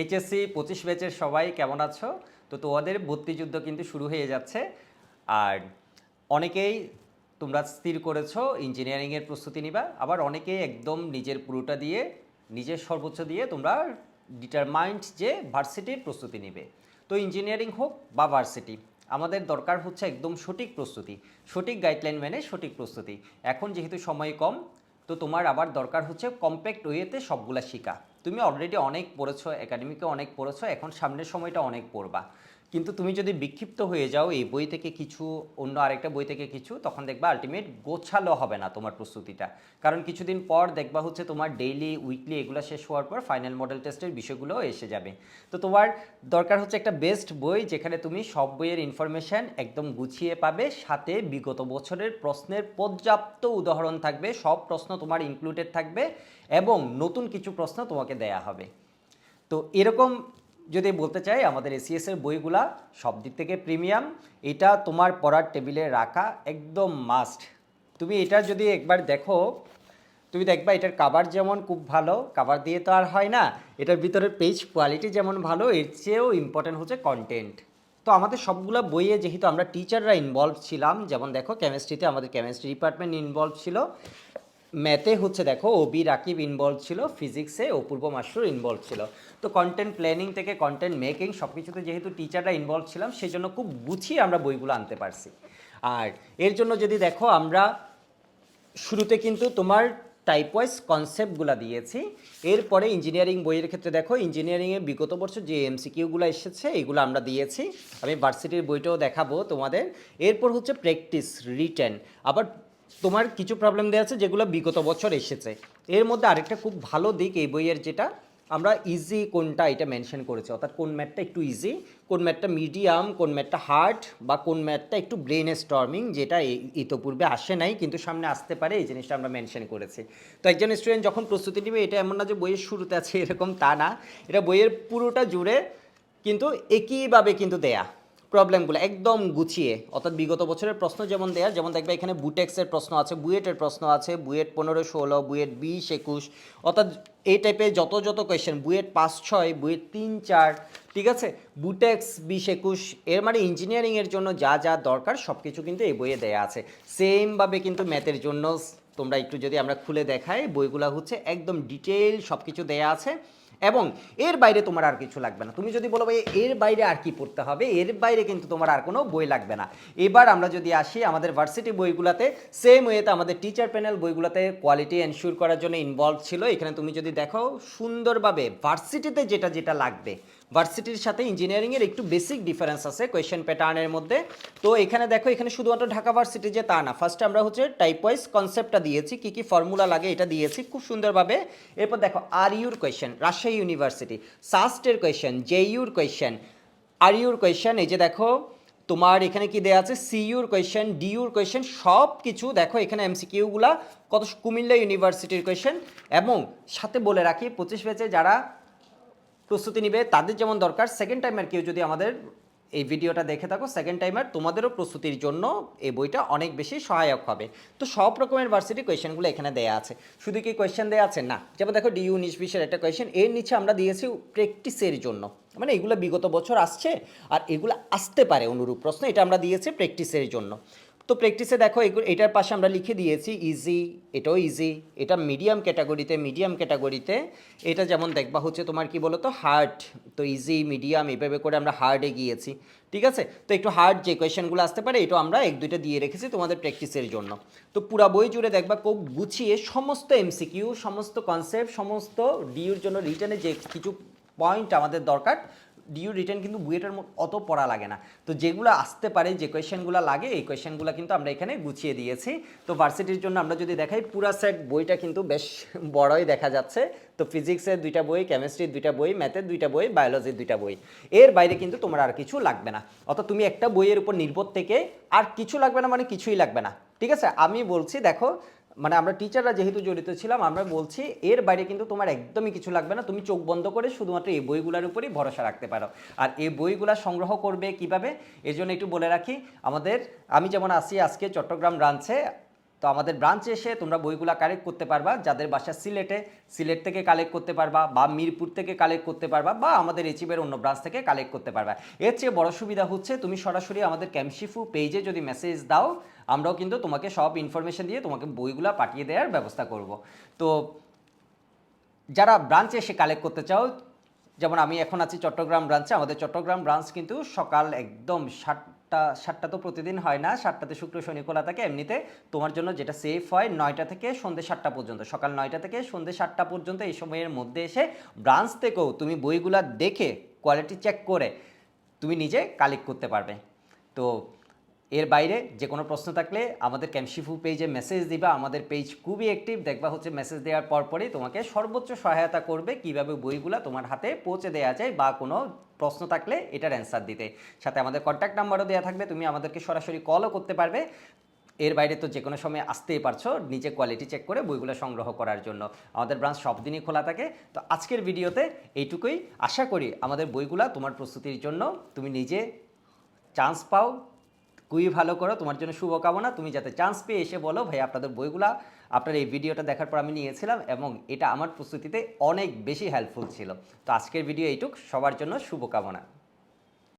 HSC পঁচিশ ব্যাচের সবাই কেমন আছো? তো তোমাদের ভর্তি যুদ্ধ কিন্তু শুরু হয়ে যাচ্ছে। আর অনেকেই তোমরা স্থির করেছ ইঞ্জিনিয়ারিংয়ের প্রস্তুতি নিবা। আবার অনেকেই একদম নিজের পুরোটা দিয়ে, নিজের সর্বোচ্চ দিয়ে তোমরা ডিটারমাইন্ড যে ভার্সিটির প্রস্তুতি নিবে। তো ইঞ্জিনিয়ারিং হোক বা ভার্সিটি আমাদের দরকার হচ্ছে একদম সঠিক প্রস্তুতি। সঠিক গাইডলাইন মেনে সঠিক প্রস্তুতি। এখন যেহেতু সময় কম তো তোমার আবার দরকার হচ্ছে কম্প্যাক্ট ওয়েতে সবগুলা শেখা। তুমি অলরেডি অনেক পড়েছো একাডেমিকে অনেক পড়েছো, এখন সামনের সময়টা অনেক পড়বা। কিন্তু তুমি যদি বিক্ষিপ্ত হয়ে যাও এই বই থেকে কিছু, অন্য আরেকটা বই থেকে কিছু, তখন দেখবা আলটিমেট গোছালো হবে না তোমার প্রস্তুতিটা। কারণ কিছুদিন পর দেখবা হচ্ছে তোমার ডেইলি উইকলি এগুলো শেষ হওয়ার পর ফাইনাল মডেল টেস্টের বিষয়গুলো এসে যাবে। তো তোমার দরকার হচ্ছে একটা বেস্ট বই যেখানে তুমি সব বইয়ের ইনফরমেশন একদম গুছিয়ে পাবে, সাথে বিগত বছরের প্রশ্নের পর্যাপ্ত উদাহরণ থাকবে, সব প্রশ্ন তোমার ইনক্লুডেড থাকবে এবং নতুন কিছু প্রশ্ন তোমাকে দেয়া হবে। তো এরকম যদি বলতে চাই, আমাদের এসিএস এর বইগুলা সব দিক থেকে প্রিমিয়াম। এটা তোমার পড়ার টেবিলে রাখা একদম মাস্ট তুমি এটা যদি একবার দেখো, তুমি দেখবা এটার কাভার যেমন খুব ভালো কাভার দিয়ে তো আর হয় না, এটার ভিতরের পেজ কোয়ালিটি যেমন ভালো, এর চেয়েও ইম্পর্টেন্ট হচ্ছে কন্টেন্ট তো আমাদের সবগুলো বইয়ে যেহেতু আমরা টিচাররা ইনভলভ ছিলাম, যেমন দেখো কেমিস্ট্রিতে আমাদের কেমিস্ট্রি ডিপার্টমেন্ট ইনভলভ ছিল ম্যাথে হচ্ছে দেখো ওবি রাকিব ইনভলভ ছিল ফিজিক্সে অপূর্ব মাসুর ইনভলভ ছিল। তো কন্টেন্ট প্ল্যানিং থেকে কন্টেন্ট মেকিং সব কিছুতে যেহেতু টিচাররা ইনভলভ ছিলাম সেই জন্য খুব গুছিয়ে আমরা বইগুলো আনতে পারছি। আর এর জন্য যদি দেখো, আমরা শুরুতে কিন্তু তোমার টাইপ ওয়াইজ কনসেপ্টগুলো দিয়েছি। এরপরে ইঞ্জিনিয়ারিং বইয়ের ক্ষেত্রে দেখো ইঞ্জিনিয়ারিংয়ে বিগত বছর যে এমসিকিউগুলো এসেছে, এগুলো আমরা দিয়েছি। আমি ভার্সিটির বইটাও দেখাবো তোমাদের। এরপর হচ্ছে প্র্যাকটিস রিটেন আবার তোমার কিছু প্রবলেম দেওয়া আছে যেগুলো বিগত বছর এসেছে। এর মধ্যে আরেকটা খুব ভালো দিক এই বইয়ের যেটা, আমরা ইজি কোনটা এটা মেনশন করেছি। অর্থাৎ কোন ম্যাথটা একটু ইজি কোন ম্যাথটা মিডিয়াম কোন ম্যাথটা হার্ড বা কোন ম্যাথটা একটু ব্রেন স্টর্মিং যেটা ইতোপূর্বে আসে নাই, কিন্তু সামনে আসতে পারে, এই জিনিসটা আমরা মেনশন করেছি। তো একজন স্টুডেন্ট যখন প্রস্তুতি নেবে, এটা এমন না যে বইয়ের শুরুতে আছে, এরকম তা না। এটা বইয়ের পুরোটা জুড়ে কিন্তু একইভাবে কিন্তু দেয়া। প্রবলেমগুলো একদম গুছিয়ে, অর্থাৎ বিগত বছরের প্রশ্ন যেমন দেয়া, যেমন দেখবে এখানে বুটেক্সের প্রশ্ন আছে, বুয়েটের প্রশ্ন আছে, বুয়েট পনেরো ষোলো, বুয়েট বিশ একুশ, অর্থাৎ এই টাইপের যত যত কোয়েশ্চেন বুয়েট পাঁচ ছয়, বুয়েট তিন চার, ঠিক আছে? বুটেক্স বিশ একুশ, এর মানে ইঞ্জিনিয়ারিংয়ের জন্য যা যা দরকার সব কিছু কিন্তু এই বইয়ে দেয়া আছে। সেমভাবে কিন্তু ম্যাথের জন্য তোমরা একটু যদি আমরা খুলে দেখাই, বইগুলো হচ্ছে একদম ডিটেল সব কিছু দেয়া আছে। এবং এর বাইরে তোমার আর কিছু লাগবে না। তুমি যদি বলো এর বাইরে আর কি পড়তে হবে? এর বাইরে কিন্তু তোমার আর কোনো বই লাগবে না। এবার আমরা যদি আসি আমাদের ভার্সিটি বইগুলোতে সেম ওয়েতে আমাদের টিচার প্যানেল বইগুলোতে কোয়ালিটি এনশিওর করার জন্য ইনভলভ ছিল। এখানে তুমি যদি দেখো, সুন্দরভাবে ভার্সিটিতে যেটা যেটা লাগবে ভার্সিটির সাথে ইঞ্জিনিয়ারিংয়ের একটু বেসিক ডিফারেন্স আছে কোয়েশ্চেন প্যাটার্নের মধ্যে। তো এখানে দেখো, এখানে শুধুমাত্র ঢাকা ভার্সিটি যে তা না। ফার্স্টে আমরা হচ্ছে টাইপ ওয়াইজ কনসেপ্টটা দিয়েছি, কী কী ফর্মুলা লাগে এটা দিয়েছি খুব সুন্দরভাবে। এরপর দেখো আর ইউর কোয়েশ্চেন রাজশাহী ইউনিভার্সিটি সাস্টের কোয়েশ্চেন জে ইউর কোয়েশ্চেন আর ইউর কোয়েশ্চেন এই যে দেখো, তোমার এখানে কি দেওয়া আছে? সিইউর কোয়েশ্চেন ডিউর কোয়েশ্চেন সব কিছু দেখো এখানে এমসিকিউগুলা কত কুমিল্লা ইউনিভার্সিটির কোয়েশ্চেন এবং সাথে বলে রাখি, পঁচিশ ব্যাচে যারা প্রস্তুতি নিবে, তাদের যেমন দরকার সেকেন্ড টাইমের কেউ যদি আমাদের এই ভিডিওটা দেখে থাকো সেকেন্ড টাইমার তোমাদেরও প্রস্তুতির জন্য এই বইটা অনেক বেশি সহায়ক হবে। তো সব রকমের ভার্সিটি কোয়েশ্চেনগুলো এখানে দেয়া আছে। শুধু কি কোয়েশ্চেন দেওয়া আছে? না। যেমন দেখো ডিউ উনিশ বিশের একটা কোয়েশ্চেন এর নিচে আমরা দিয়েছি প্র্যাকটিসের জন্য। মানে এগুলো বিগত বছর আসছে, আর এগুলো আসতে পারে অনুরূপ প্রশ্ন, এটা আমরা দিয়েছি প্র্যাকটিসের জন্য। তো প্র্যাকটিসে দেখো এটার পাশে আমরা লিখে দিয়েছি ইজি এটাও ইজি এটা মিডিয়াম ক্যাটাগরিতে মিডিয়াম ক্যাটাগরিতে এটা যেমন দেখবা হচ্ছে তোমার কি বলো তো হার্ড তো ইজি মিডিয়াম এভাবে করে আমরা হার্ডে গিয়েছি, ঠিক আছে? তো একটু হার্ড যে কোয়েশ্চেনগুলো আসতে পারে এটা আমরা এক দুইটা দিয়ে রেখেছি তোমাদের প্র্যাকটিসের জন্য। তো পুরা বই জুড়ে দেখবা খুব গুছিয়ে সমস্ত এমসিকিউ সমস্ত কনসেপ্ট সমস্ত ডিউর জন্য রিটার্নে যে কিছু পয়েন্ট আমাদের দরকার ডিউ রিটার্ন কিন্তু বুয়েটের অত পড়া লাগে না। তো যেগুলো আসতে পারে, যে কোয়েশ্চেনগুলো লাগে, এই কোয়েশ্চেনগুলো কিন্তু আমরা এখানে গুছিয়ে দিয়েছি। তো ভার্সিটির জন্য আমরা যদি দেখাই, পুরা সেট বইটা কিন্তু বেশ বড়ই দেখা যাচ্ছে। তো ফিজিক্সের দুইটা বই কেমিস্ট্রির দুইটা বই ম্যাথের দুইটা বই বায়োলজির দুইটা বই। এর বাইরে কিন্তু তোমার আর কিছু লাগবে না। অর্থাৎ তুমি একটা বইয়ের উপর নির্ভর থেকে আর কিছু লাগবে না মানে কিছুই লাগবে না। ঠিক আছে? আমি বলছি, দেখো মানে আমরা টিচাররা যেহেতু জড়িত ছিলাম, আমরা বলছি এর বাইরে কিন্তু তোমার একদমই কিছু লাগবে না। তুমি চোখ বন্ধ করে শুধুমাত্র এই বইগুলোর উপরেই ভরসা রাখতে পারো। আর এই বইগুলো সংগ্রহ করবে কীভাবে? এর জন্য একটু বলে রাখি, আমাদের, আমি যেমন আসি আজকে চট্টগ্রাম ব্রাঞ্চে তো আমাদের ব্রাঞ্চে এসে তোমরা বইগুলো কালেক্ট করতে পারবা, যাদের বাসা সিলেটে, সিলেট থেকে কালেক্ট করতে পারবা বা মিরপুর থেকে কালেক্ট করতে পারবা বা আমাদের এচিবের অন্য ব্রাঞ্চ থেকে কালেক্ট করতে পারবা। এর চেয়ে বড় সুবিধা হচ্ছে তুমি সরাসরি আমাদের ক্যামশিফু পেজে যদি মেসেজ দাও, আমরাও কিন্তু তোমাকে সব ইনফরমেশন দিয়ে তোমাকে বইগুলো পাঠিয়ে দেওয়ার ব্যবস্থা করব। তো যারা ব্রাঞ্চে এসে কালেক্ট করতে চাও, যেমন আমি এখন আছি চট্টগ্রাম ব্রাঞ্চে আমাদের চট্টগ্রাম ব্রাঞ্চ কিন্তু সকাল একদম সাতটা সাতটা তো প্রতিদিন হয় না। সাতটাতে শুক্র, শনি খোলা থাকে এমনিতে। তোমার জন্য যেটা সেফ হয় নয়টা থেকে সন্ধ্যে সাতটা পর্যন্ত। সকাল নয়টা থেকে সন্ধ্যে সাতটা পর্যন্ত এই সময়ের মধ্যে এসে ব্রাঞ্চ থেকেও তুমি বইগুলা দেখে কোয়ালিটি চেক করে তুমি নিজে কালেক্ট করতে পারবে। তো এর বাইরে যে কোনো প্রশ্ন থাকলে আমাদের ক্যামশিফু পেজে মেসেজ দিবা, আমাদের পেজ খুবই অ্যাক্টিভ দেখবা হচ্ছে মেসেজ দেওয়ার পরপরই তোমাকে সর্বোচ্চ সহায়তা করবে কীভাবে বইগুলা তোমার হাতে পৌঁছে দেওয়া যায় বা কোনো প্রশ্ন থাকলে এটার অ্যান্সার দিতে। সাথে আমাদের কন্ট্যাক্ট নাম্বারও দেওয়া থাকবে, তুমি আমাদেরকে সরাসরি কলও করতে পারবে। এর বাইরে তো যে কোনো সময় আসতেই পারছ নিচে কোয়ালিটি চেক করে বইগুলো সংগ্রহ করার জন্য। আমাদের ব্রাঞ্চ সব দিনই খোলা থাকে। তো আজকের ভিডিওতে এইটুকুই। আশা করি আমাদের বইগুলা তোমার প্রস্তুতির জন্য তুমি নিজে চান্স পাও খুবই ভালো করো, তোমার জন্য শুভকামনা। তুমি যাতে চান্স পেয়ে এসে বলো ভাই আপনাদের বইগুলা, আপনার এই ভিডিওটা দেখার পর আমি নিয়েছিলাম এবং এটা আমার প্রস্তুতিতে অনেক বেশি হেল্পফুল ছিল। তো আজকের ভিডিও এইটুক। সবার জন্য শুভকামনা।